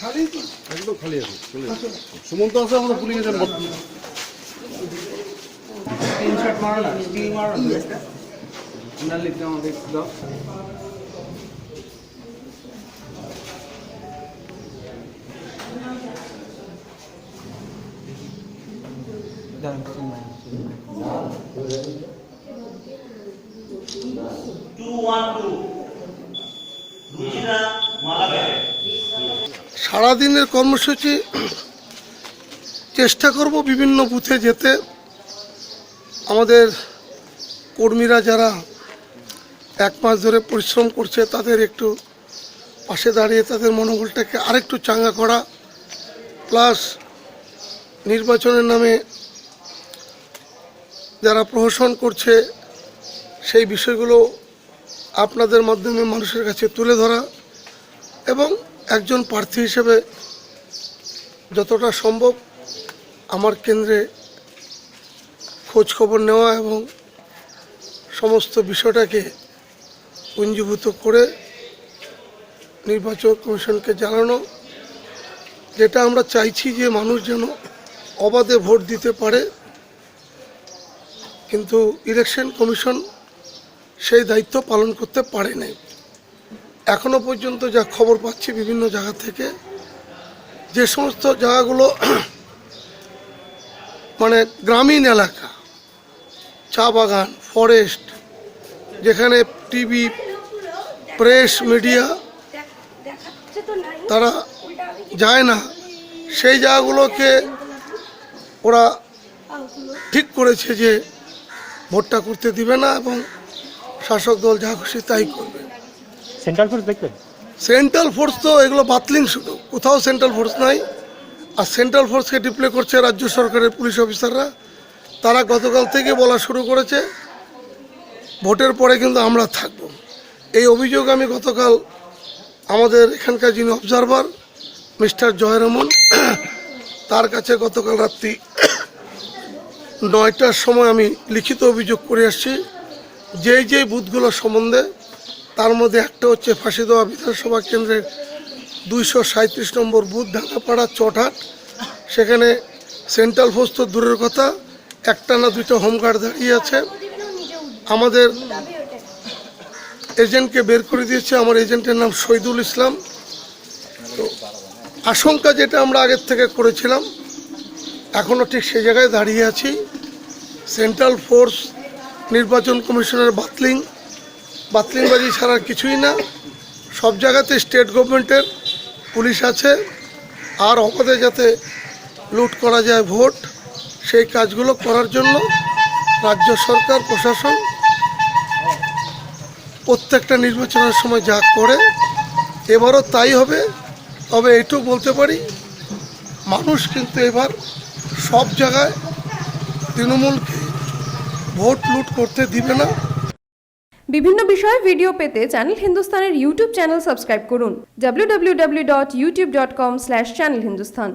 খালি তো একদম খালি আছে চলে যাচ্ছে সুমন্ত আছে আমাদের পুলিশ মারো না স্টিল মারো না। লিখতে আমাদের দাও সারাদিনের কর্মসূচি চেষ্টা করব বিভিন্ন বুথে যেতে। আমাদের কর্মীরা যারা এক মাস ধরে পরিশ্রম করছে, তাদের একটু পাশে দাঁড়িয়ে তাদের মনোবলটাকে আরেকটু চাঙ্গা করা, প্লাস নির্বাচনের নামে যারা প্রহসন করছে, সেই বিষয়গুলো আপনাদের মাধ্যমে মানুষের কাছে তুলে ধরা এবং একজন প্রার্থী হিসেবে যতটা সম্ভব আমার কেন্দ্রে খোঁজ খবর নেওয়া এবং সমস্ত বিষয়টাকে পুঞ্জীভূত করে নির্বাচন কমিশনকে জানানো, যেটা আমরা চাইছি যে মানুষ যেন অবাধে ভোট দিতে পারে। কিন্তু ইলেকশন কমিশন সেই দায়িত্ব পালন করতে পারে নাই। এখনও পর্যন্ত যা খবর পাচ্ছি বিভিন্ন জায়গা থেকে, যে সমস্ত জায়গাগুলো মানে গ্রামীণ এলাকা চা বাগান ফরেস্ট যেখানে টিভি প্রেস মিডিয়া তারা যায় না। সেই জায়গাগুলোকে ওরা ঠিক করেছে যে ভোটটা করতে দিবে না এবং শাসক দল যা খুশি তাই করবে। সেন্ট্রাল ফোর্স দেখবেন? সেন্ট্রাল ফোর্স তো এগুলো বাতলিং শুধু। কোথাও সেন্ট্রাল ফোর্স নাই। আর সেন্ট্রাল ফোর্সকে ডিপ্লে করছে রাজ্য সরকারের পুলিশ অফিসাররা তারা গতকাল থেকে বলা শুরু করেছে, ভোটের পরে কিন্তু আমরা থাকব। এই অভিযোগ আমি গতকাল আমাদের এখানকার যিনি অবজারভার মিস্টার জয়রমন তার কাছে গতকাল রাত্রি নয়টার সময় আমি লিখিত অভিযোগ করে আসছি। যেই যেই বুথগুলো সম্বন্ধে, তার মধ্যে একটা হচ্ছে ফাঁসি দেওয়া বিধানসভা কেন্দ্রের দুইশো সাঁত্রিশ নম্বর বুথ, ঢাকাপাড়া, চটহাট। সেখানে সেন্ট্রাল ফোর্স তো দূরের কথা একটা না দুইটা হোমগার্ড দাঁড়িয়ে আছে। আমাদের এজেন্টকে বের করে দিয়েছে। আমার এজেন্টের নাম শহীদুল ইসলাম। তো আশঙ্কা যেটা আমরা আগের থেকে করেছিলাম এখনও ঠিক সেই জায়গায় দাঁড়িয়ে আছি। সেন্ট্রাল ফোর্স, নির্বাচন কমিশনের বাতলিং, বাতলিংবাজি ছাড়া কিছুই না। সব জায়গাতে স্টেট গভর্নমেন্টের পুলিশ আছে। আর অবাধে যাতে লুট করা যায় ভোট সেই কাজগুলো করার জন্য রাজ্য সরকার, প্রশাসন প্রত্যেকটা নির্বাচনের সময় যা করে, এবারও তাই হবে। তবে এটুকু বলতে পারি, মানুষ কিন্তু এবার সব জায়গায় তৃণমূলকে ভোট লুট করতে দিবে না। বিভিন্ন বিষয়ে ভিডিও পেতে চ্যানেল হিন্দুস্তানের ইউটিউব চ্যানেল সাবস্ক্রাইব করুন www.youtube.com/channelhindustan